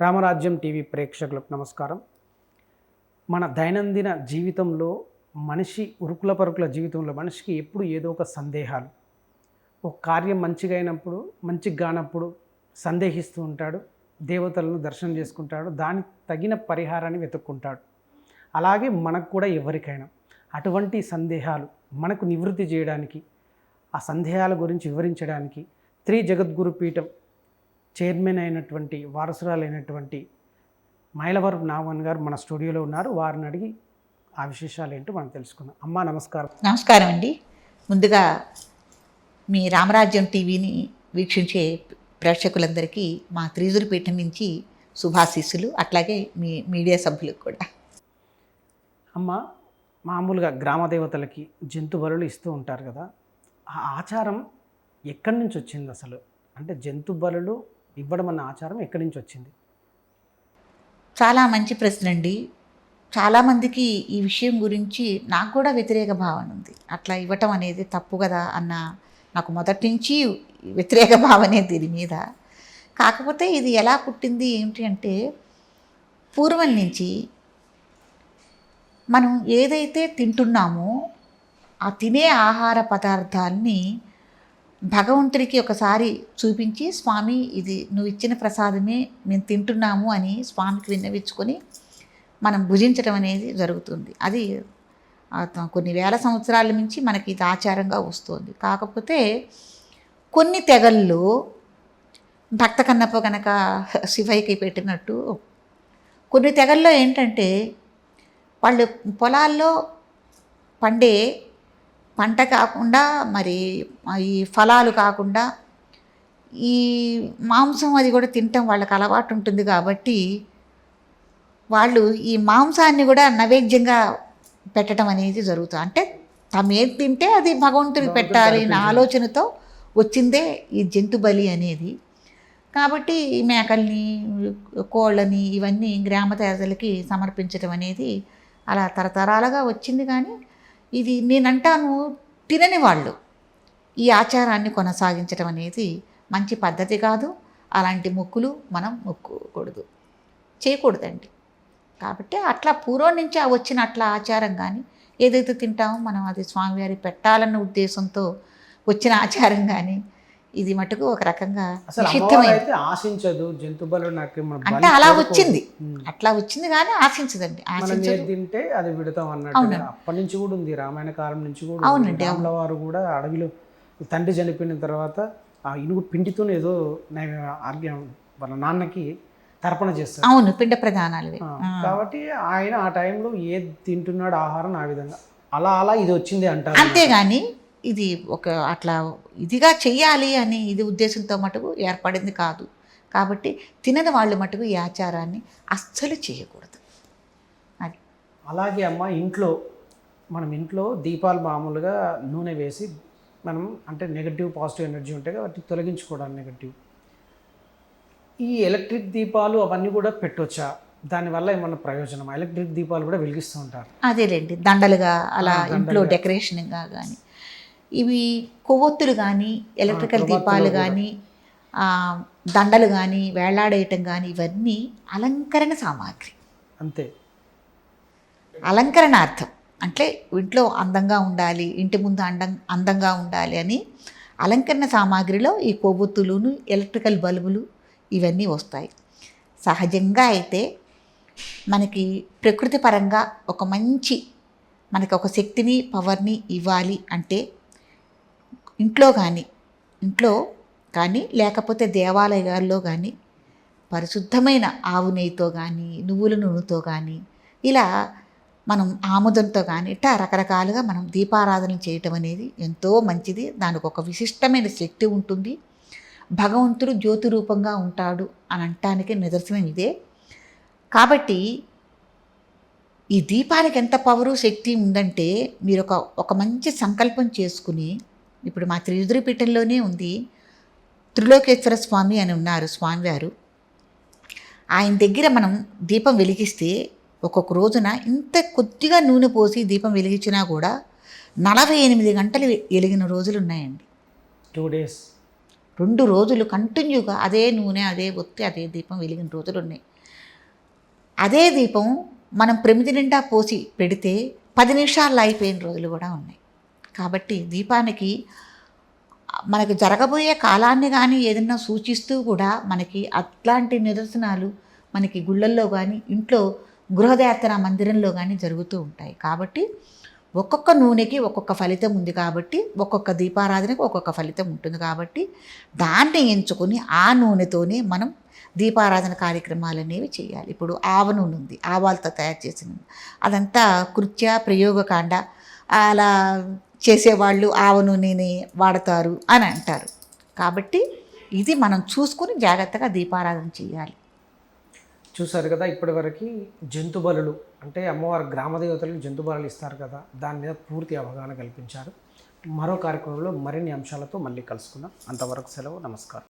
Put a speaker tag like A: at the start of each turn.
A: రామరాజ్యం TV ప్రేక్షకులకు నమస్కారం. మన దైనందిన జీవితంలో మనిషి ఉరుకుల పరుకుల జీవితంలో మనిషికి ఎప్పుడు ఏదో ఒక సందేహాలు. ఒక కార్యం మంచిగా అయినప్పుడు మంచిగా కానప్పుడు సందేహిస్తూ ఉంటాడు దేవతలను దర్శనం చేసుకుంటాడు దానికి తగిన పరిహారాన్ని వెతుక్కుంటాడు. అలాగే మనకు కూడా ఎవరికైనా అటువంటి సందేహాలు మనకు నివృత్తి చేయడానికి ఆ సందేహాల గురించి వివరించడానికి త్రి జగద్గురు పీఠం చైర్మన్ అయినటువంటి వారసురాలైనటువంటి మైలవరపు నాగవన్ గారు మన స్టూడియోలో ఉన్నారు. వారిని అడిగి ఆ విశేషాలు ఏంటో మనం తెలుసుకుందాం. అమ్మా నమస్కారం.
B: నమస్కారం అండి. ముందుగా మీ రామరాజ్యం టీవీని వీక్షించే ప్రేక్షకులందరికీ మా త్రిజురిపీఠం నుంచి శుభాశీస్సులు అట్లాగే మీ మీడియా సభ్యులకు కూడా.
A: అమ్మ మామూలుగా గ్రామ దేవతలకి జంతు బలులు ఇస్తూ ఉంటారు కదా ఆ ఆచారం ఎక్కడి నుంచి వచ్చింది అసలు? అంటే జంతు బలులు ఇవ్వడం అన్న ఆచారం ఎక్కడి నుంచి వచ్చింది?
B: చాలా మంచి ప్రశ్న అండి. చాలామందికి ఈ విషయం గురించి నాకు కూడా వ్యతిరేక భావన ఉంది. అట్లా ఇవ్వటం అనేది తప్పు కదా అన్న నాకు మొదటి నుంచి వ్యతిరేక భావనే దీని మీద. కాకపోతే ఇది ఎలా పుట్టింది ఏమిటి అంటే పూర్వం నుంచి మనం ఏదైతే తింటున్నామో ఆ తినే ఆహార పదార్థాన్ని భగవంతుడికి ఒకసారి చూపించి స్వామి ఇది నువ్వు ఇచ్చిన ప్రసాదమే మేము తింటున్నాము అని స్వామికి విన్నవించుకొని మనం భుజించడం అనేది జరుగుతుంది. అది కొన్ని వేల సంవత్సరాల నుంచి మనకి ఇది ఆచారంగా వస్తుంది. కాకపోతే కొన్ని తెగల్లో భక్త కన్నప్ప కనుక శివయ్యకి పెట్టినట్టు కొన్ని తెగల్లో ఏంటంటే వాళ్ళు పొలాల్లో పండే పంట కాకుండా మరి ఈ ఫలాలు కాకుండా ఈ మాంసం అది కూడా తినటం వాళ్ళకి అలవాటు ఉంటుంది కాబట్టి వాళ్ళు ఈ మాంసాన్ని కూడా నైవేద్యంగా పెట్టడం అనేది జరుగుతుంది. అంటే తమేం తింటే అది భగవంతుడికి పెట్టాలి అనే ఆలోచనతో వచ్చిందే ఈ జంతు బలి అనేది. కాబట్టి ఈ మేకల్ని కోళ్ళని ఇవన్నీ గ్రామ దేవతలకి సమర్పించడం అనేది అలా తరతరాలుగా వచ్చింది కానీ ఇది నేనంటాను తినని వాళ్ళు. ఈ ఆచారాన్ని కొనసాగించడం అనేది మంచి పద్ధతి కాదు. అలాంటి మొక్కులు మనం మొక్కకూడదు. చేయకూడదండి. కాబట్టి అట్లా పూర్వం నుంచి వచ్చిన అట్లా ఆచారం కానీ ఏదైతే తింటామో మనం అది స్వామివారి పెట్టాలన్న ఉద్దేశంతో వచ్చిన ఆచారం కానీ ఇది మటుకు ఒక రకంగా
A: అమ్మవారు ఆశించదు జంతు
B: అంటే అలా వచ్చింది. అట్లా వచ్చింది కానీ ఆశించదండి
A: తింటే అది విడతాం అన్నట్టు. అప్పటి నుంచి కూడా ఉంది రామాయణ కాలం నుంచి కూడా
B: అవునండి,
A: ఉంది. రాముల వారు కూడా అడవిలో తండ్రి చనిపోయిన తర్వాత ఆ ఇనుగు పిండితో ఏదో ఆర్గ్యం వాళ్ళ నాన్నకి తర్పణ చేస్తారు.
B: అవును పిండ ప్రధానాలు.
A: కాబట్టి ఆయన ఆ టైంలో ఏది తింటున్నాడు ఆహారం ఆ విధంగా. అలా అలా ఇది వచ్చింది అంటారు.
B: అంతేగాని ఇది ఒక అట్లా ఇదిగా చెయ్యాలి అని ఇది ఉద్దేశంతో మటుకు ఏర్పడింది కాదు. కాబట్టి తినని వాళ్ళు మటుకు ఈ ఆచారాన్ని అస్సలు చేయకూడదు. అది.
A: అలాగే అమ్మ ఇంట్లో మనం ఇంట్లో దీపాలు మామూలుగా నూనె వేసి మనం అంటే నెగటివ్ పాజిటివ్ ఎనర్జీ ఉంటాయి కాబట్టి తొలగించుకోవడానికి నెగటివ్ ఈ ఎలక్ట్రిక్ దీపాలు అవన్నీ కూడా పెట్టొచ్చా? దానివల్ల ఏమన్నా ప్రయోజనం ఎలక్ట్రిక్ దీపాలు కూడా వెలిగిస్తూ ఉంటారు.
B: అదేలేండి దండలుగా అలా ఇంట్లో. డెకరేషన్గా కానీ ఇవి కొవ్వొత్తులు కానీ ఎలక్ట్రికల్ దీపాలు. కానీ దండలు కానీ వేలాడేయటం కానీ ఇవన్నీ అలంకరణ సామాగ్రి.
A: అంతే.
B: అలంకరణార్థం. అంటే ఇంట్లో అందంగా ఉండాలి ఇంటి ముందు అండం అందంగా ఉండాలి అని అలంకరణ సామాగ్రిలో ఈ కొవ్వొత్తులును ఎలక్ట్రికల్ బల్బులు ఇవన్నీ వస్తాయి. సహజంగా అయితే మనకి ప్రకృతి పరంగా ఒక మంచి మనకి ఒక శక్తిని పవర్ని ఇవ్వాలి అంటే ఇంట్లో కానీ ఇంట్లో కానీ లేకపోతే దేవాలయాల్లో కానీ పరిశుద్ధమైన ఆవు నెయ్యితో కానీ నువ్వుల నూనెతో కానీ ఇలా మనం ఆముదంతో కానీ ఇట్లా రకరకాలుగా మనం దీపారాధన చేయటం అనేది ఎంతో మంచిది. దానికి ఒక విశిష్టమైన శక్తి ఉంటుంది. భగవంతుడు జ్యోతి రూపంగా ఉంటాడు అని అనటానికి నిదర్శనం ఇదే. కాబట్టి ఈ దీపానికి ఎంత పవరు శక్తి ఉందంటే మీరు ఒక ఒక మంచి సంకల్పం చేసుకుని ఇప్పుడు మా త్రియుద్రి పీఠంలోనే ఉంది త్రిలోకేశ్వర స్వామి అని ఉన్నారు స్వామివారు. ఆయన దగ్గర మనం దీపం వెలిగిస్తే ఒక్కొక్క రోజున ఇంత కొద్దిగా నూనె పోసి దీపం వెలిగించినా కూడా నలభై ఎనిమిది గంటలు వెలిగిన రోజులు ఉన్నాయండి.
A: టూ డేస్
B: రెండు రోజులు కంటిన్యూగా అదే నూనె అదే ఒత్తి అదే దీపం వెలిగిన రోజులు ఉన్నాయి. అదే దీపం మనం ప్రమిది నిండా పోసి పెడితే పది నిమిషాల్లో అయిపోయిన రోజులు కూడా ఉన్నాయి. కాబట్టి దీపానికి మనకు జరగబోయే కాలాన్ని కానీ ఏదైనా సూచిస్తూ కూడా మనకి అట్లాంటి నిదర్శనాలు మనకి గుళ్ళల్లో కానీ ఇంట్లో గృహదేవతన మందిరంలో కానీ జరుగుతూ ఉంటాయి. కాబట్టి ఒక్కొక్క నూనెకి ఒక్కొక్క ఫలితం ఉంది కాబట్టి ఒక్కొక్క దీపారాధనకి ఒక్కొక్క ఫలితం ఉంటుంది కాబట్టి దాన్ని ఎంచుకొని ఆ నూనెతోనే మనం దీపారాధన కార్యక్రమాలు అనేవి చేయాలి. ఇప్పుడు ఆవ నూనె ఉంది ఆవాలతో తయారు చేసిన అదంతా కృత్య ప్రయోగకాండ అలా చేసేవాళ్ళు ఆవ నూనెని వాడతారు అని అంటారు. కాబట్టి ఇది మనం చూసుకుని జాగ్రత్తగా దీపారాధన చేయాలి.
A: చూసారు కదా ఇప్పటివరకు జంతు బలులు అంటే అమ్మవారి గ్రామ దేవతలకు జంతు బలులు ఇస్తారు కదా దాని మీద పూర్తి అవగాహన కల్పించారు. మరో కార్యక్రమంలో మరిన్ని అంశాలతో మళ్ళీ కలుసుకుందాం. అంతవరకు సెలవు నమస్కారం.